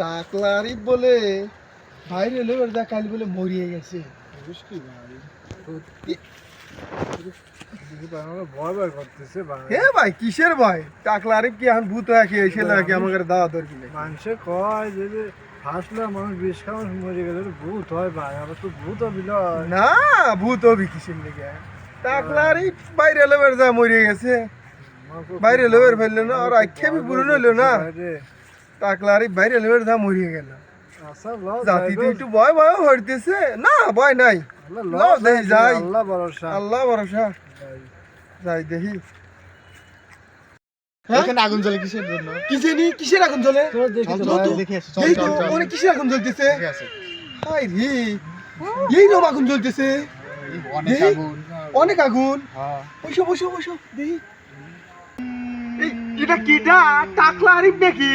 টাকলারি বলে বাইরে এবার দেখ কাল বলে মরিয়ে গেছে। কি ভাই। সত্যি আমার ভয় ভয় করতেছে ভাই। হে ভাই কিসের কি এখন ভূত হয়ে কি এসে নাকি আমাকে দাওয়া দরকি নেই? মানুষে কয় যে হাসলে মানুষ বিষ খাওয়া মরে গেলে ভূত হয় ভাই আবার তো ভূত না ভূত হবি কিসের লেগে? বাইরে এলো যা মরিয়ে গেছে। বাইরে ফেলল না আর হলো না। টাকলারি বাইরে এবার যা মরিয়ে গেল। আচ্ছা লও জাতি তো একটু ভয় ভয় হইতেছে না ভয় নাই। দেখি যাই। আল্লাহ ভরসা। আল্লাহ ভরসা। যাই। দেখি এখানে আগুন জ্বলে কিসের জন্য? কি জানি কিসের আগুন জ্বলে? চল দেখি কিসের আগুন জ্বলতেছে? হাই রে। এই রকম আগুন জ্বলতেছে। অনেক আগুন। অনেক আগুন। হ্যাঁ। ওইসব ওইসব ওইসব দেখি এটা কিটা টাকলা আরিফ নাকি?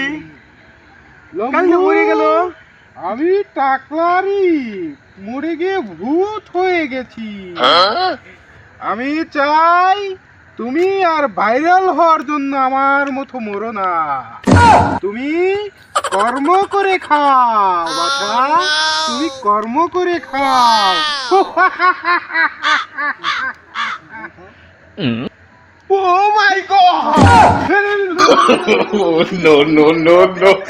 কাল যে মরে গেল। আমি টাকলারি মরে গিয়ে ভূত হয়ে গেছি। আমি চাই তুমি আর ভাইরাল হওয়ার জন্য আমার মতো মরো না। তুমি কর্ম করে খাও বাছা। তুমি কর্ম করে খাও। ও my god no, no, no, no.